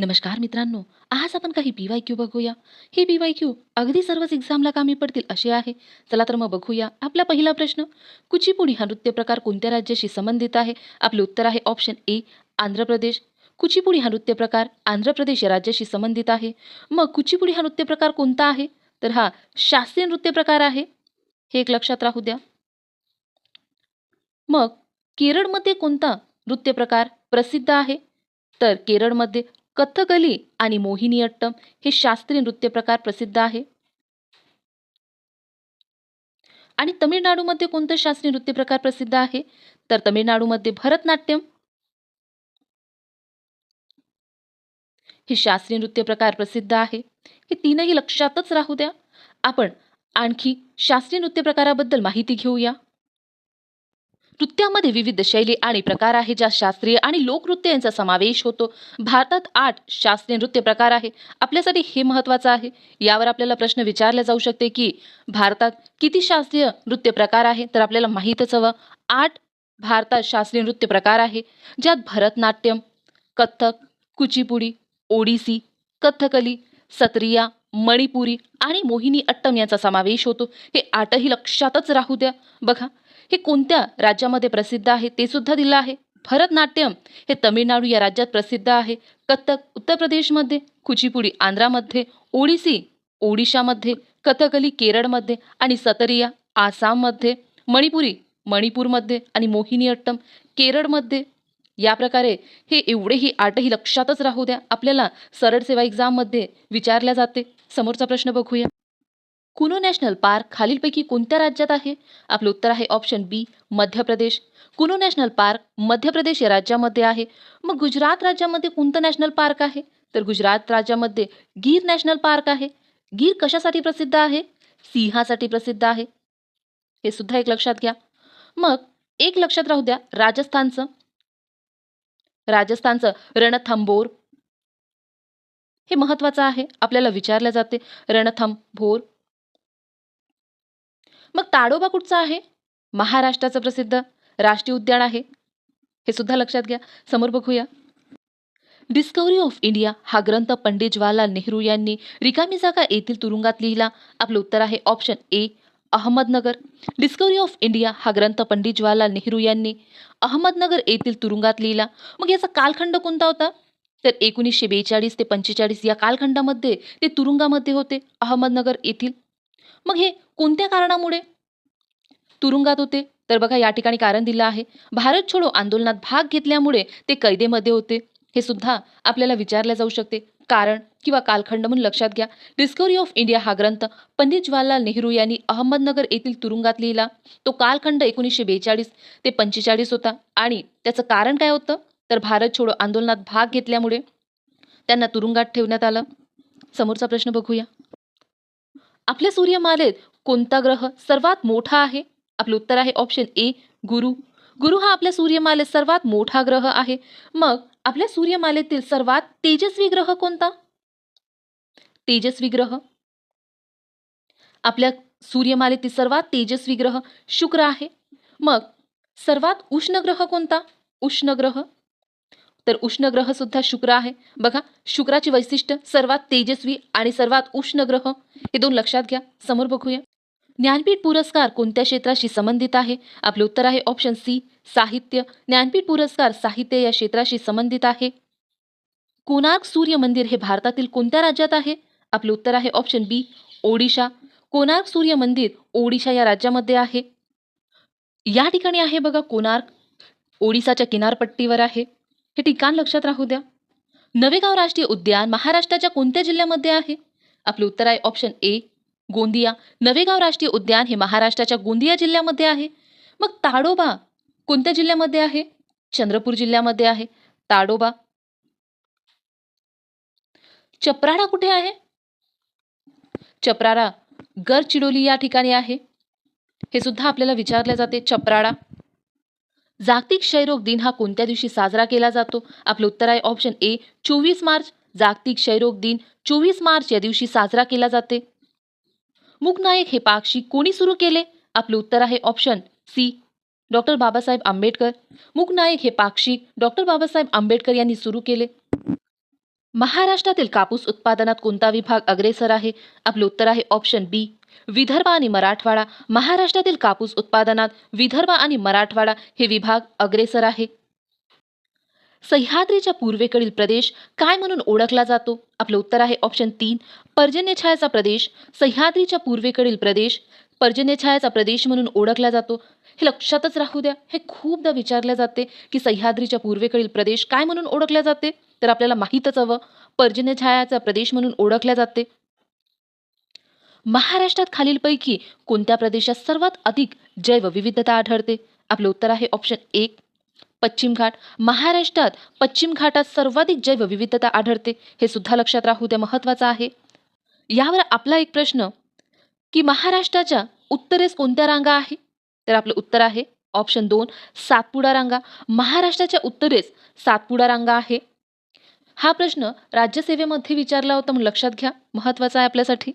नमस्कार मित्रांनो आज आपण काही पी वाय क्यू बघूया. हे पी वाय क्यू अगदी सर्वच एक्झामला कामी पडतील असे आहे. चला तर मग बघूया आपला पहिला प्रश्न. कुचिपुडी हा नृत्य प्रकार कोणत्या राज्याशी संबंधित आहे? आपले उत्तर आहे ऑप्शन ए आंध्र प्रदेश. कुचिपुडी हा नृत्य प्रकार आंध्र प्रदेश या राज्याशी संबंधित आहे. मग कुचिपुडी हा नृत्य प्रकार कोणता आहे? तर हा शास्त्रीय नृत्य प्रकार आहे. हे एक लक्षात राहू द्या. मग केरळमध्ये कोणता नृत्य प्रकार प्रसिद्ध आहे? तर केरळमध्ये कथकली आणि मोहिनीअट्टम हे शास्त्रीय नृत्य प्रकार प्रसिद्ध आहे. आणि तमिळनाडूमध्ये कोणतं शास्त्रीय नृत्य प्रकार प्रसिद्ध आहे? तर तमिळनाडूमध्ये भरतनाट्यम. हे शास्त्रीय नृत्य प्रकार प्रसिद्ध आहे. हे तीनही लक्षातच राहू द्या. आपण आणखी शास्त्रीय नृत्य प्रकाराबद्दल माहिती घेऊया. नृत्यामध्ये विविध शैली आणि प्रकार आहे ज्यात शास्त्रीय आणि लोकनृत्य यांचा समावेश होतो. भारतात आठ शास्त्रीय नृत्य प्रकार आहे. आपल्यासाठी हे महत्त्वाचं आहे. यावर आपल्याला प्रश्न विचारला जाऊ शकते की भारतात किती शास्त्रीय नृत्य प्रकार आहे? तर आपल्याला माहीतच हवं. आठ भारतात शास्त्रीय नृत्य प्रकार आहे ज्यात भरतनाट्यम कथ्थक कुचिपुडी ओडिसी कथकली सत्रिया मणिपुरी आणि मोहिनी अट्टम यांचा समावेश होतो. हे आठही लक्षातच राहू द्या. बघा हे कोणत्या राज्यामध्ये प्रसिद्ध आहे ते सुद्धा दिलं आहे. भरतनाट्यम हे तमिळनाडू या राज्यात प्रसिद्ध आहे. कथक उत्तर प्रदेशमध्ये कुचिपुडी आंध्रामध्ये ओडिसी ओडिशामध्ये कथकली केरळमध्ये आणि सतरिया आसाममध्ये मणिपुरी मणिपूरमध्ये आणि मोहिनीअट्टम केरळमध्ये या प्रकारे हे एवढेही आठही लक्षातच राहू द्या. आपल्याला सरळ सेवा एक्झाममध्ये विचारल्या जाते. समोरचा प्रश्न बघूया. कुनो नॅशनल पार्क खालीलपैकी कोणत्या राज्यात आहे? आपलं उत्तर आहे ऑप्शन बी मध्य प्रदेश. कुनो नॅशनल पार्क मध्य प्रदेश या राज्यामध्ये आहे. मग गुजरात राज्यामध्ये कोणतं नॅशनल पार्क आहे? तर गुजरात राज्यामध्ये गीर नॅशनल पार्क आहे. गीर कशासाठी प्रसिद्ध आहे? सिंहासाठी प्रसिद्ध आहे. हे सुद्धा एक लक्षात घ्या. मग एक लक्षात राहू द्या राजस्थानचं. राजस्थानचं रणथंबोर. हे महत्वाचं आहे आपल्याला विचारलं जाते रणथंबोर. मग ताडोबा कुठचा आहे? महाराष्ट्राचं प्रसिद्ध राष्ट्रीय उद्यान आहे. हे सुद्धा लक्षात घ्या समोर बघूया. डिस्कवरी ऑफ इंडिया हा ग्रंथ पंडित जवाहरलाल नेहरू यांनी रिकामी जागा येथील तुरुंगात लिहिला. आपलं उत्तर आहे option A Ahmednagar. Discovery of India हा ग्रंथ पंडित जवाहरलाल नेहरू यांनी अहमदनगर येथील तुरुंगात लिहिला. मग याचा कालखंड कोणता होता? तर एकोणीसशे बेचाळीस ते पंचेचाळीस या कालखंडामध्ये ते तुरुंगामध्ये होते अहमदनगर येथील. मग हे कोणत्या कारणामुळे? तुरुंगात होते. तर बघा या ठिकाणी कारण दिलं आहे. भारत छोडो आंदोलनात भाग घेतल्यामुळे ते कैदेमध्ये होते. हे सुद्धा आपल्याला विचारले जाऊ शकते. कारण किंवा कालखंड म्हणून लक्षात घ्या. डिस्कवरी ऑफ इंडिया हा ग्रंथ पंडित जवाहरलाल नेहरू यांनी अहमदनगर येथील तुरुंगात लिहिला. तो कालखंड एकोणीसशे बेचाळीस ते पंचेचाळीस होता. आणि त्याचं कारण काय होतं? तर भारत छोडो आंदोलनात भाग घेतल्यामुळे त्यांना तुरुंगात ठेवण्यात आलं. समोरचा प्रश्न बघूया. आपल्या सूर्यमालेत कोणता ग्रह सर्वात मोठा आहे? आपलं उत्तर आहे ऑप्शन ए गुरु. गुरु हा आपल्या सूर्यमालेत सर्वात मोठा ग्रह आहे. मग आपल्या सूर्यमालेतील सर्वात तेजस्वी ग्रह कोणता? तेजस्वी ग्रह. आपल्या सूर्यमालेतील सर्वात तेजस्वी ग्रह शुक्र आहे. मग सर्वात उष्ण ग्रह कोणता? उष्ण ग्रह. तर उष्ण ग्रह सुद्धा शुक्र आहे. बघा शुक्राची वैशिष्ट्य सर्वात तेजस्वी आणि सर्वात उष्ण ग्रह. हे दोन लक्षात घ्या. समोर बघूया. ज्ञानपीठ पुरस्कार कोणत्या क्षेत्राशी संबंधित आहे? आपले उत्तर आहे ऑप्शन सी साहित्य. ज्ञानपीठ पुरस्कार साहित्य या क्षेत्राशी संबंधित आहे. कोणार्क सूर्य मंदिर हे भारतातील कोणत्या राज्यात आहे? आपले उत्तर आहे ऑप्शन बी ओडिशा. कोणार्क सूर्य मंदिर ओडिशा या राज्यामध्ये आहे? या ठिकाणी आहे बघा कोणार्क. ओडिसाच्या किनारपट्टीवर आहे. हे ठिकाण लक्षात राहू द्या. नवेगाव राष्ट्रीय उद्यान महाराष्ट्राच्या कोणत्या जिल्ह्यामध्ये आहे? आपले उत्तर आहे ऑप्शन ए गोंदिया नवेगाव राष्ट्रीय उद्यान हे महाराष्ट्राच्या गोंदिया जिल्ह्यामध्ये आहे. मग ताडोबा कोणत्या जिल्ह्यामध्ये आहे? चंद्रपूर जिल्ह्यामध्ये आहे. ताडोबा चपराडा कुठे आहे? चपराडा गडचिरोली या ठिकाणी आहे. हे सुद्धा आपल्याला विचारले जाते. चपराडा जागतिक क्षयरोग दिन हा कोणत्या दिवशी साजरा केला जातो? आपलं उत्तर आहे ऑप्शन ए चोवीस मार्च. जागतिक क्षयरोग दिन चोवीस मार्च या दिवशी साजरा केला जाते. मूकनायक हे पाक्षिक कोणी सुरू केले? आपलं उत्तर आहे option C doctor Babasaheb Ambedkar. Mooknayak हे पाक्षिक डॉक्टर बाबासाहेब आंबेडकर यांनी सुरू केले. महाराष्ट्रातील कापूस उत्पादनात कोणता विभाग अग्रेसर आहे? आपलं उत्तर आहे ऑप्शन बी विदर्भ आणि मराठवाडा. महाराष्ट्रातील कापूस उत्पादनात विदर्भ आणि मराठवाडा हे विभाग अग्रेसर आहे. सह्याद्रीच्या पूर्वेकडील प्रदेश काय म्हणून ओळखला जातो? आपलं उत्तर आहे ऑप्शन तीन पर्जन्यछायाचा प्रदेश. सह्याद्रीच्या पूर्वेकडील प्रदेश पर्जन्यछायाचा प्रदेश म्हणून ओळखला जातो. हे लक्षातच राहू द्या हे खूपदा विचारले जाते की सह्याद्रीच्या पूर्वेकडील प्रदेश काय म्हणून ओळखल्या जाते? तर आपल्याला माहीतच हवं पर्जन्यछायाचा प्रदेश म्हणून ओळखल्या जाते. महाराष्ट्रात खालीलपैकी कोणत्या प्रदेशात सर्वात अधिक जैवविविधता आढळते? आपलं उत्तर आहे ऑप्शन एक पश्चिम घाट. महाराष्ट्रात पश्चिम घाटात सर्वाधिक जैवविविधता आढळते हे सुद्धा लक्षात राहू द्या महत्त्वाचं आहे. यावर आपला एक प्रश्न की महाराष्ट्राच्या उत्तरेस कोणत्या रांगा आहे? तर आपलं उत्तर आहे ऑप्शन दोन सातपुडा रांगा. महाराष्ट्राच्या उत्तरेस सातपुडा रांगा आहे. हा प्रश्न राज्यसेवेमध्ये विचारला होता म्हणून लक्षात घ्या महत्त्वाचा आहे आपल्यासाठी.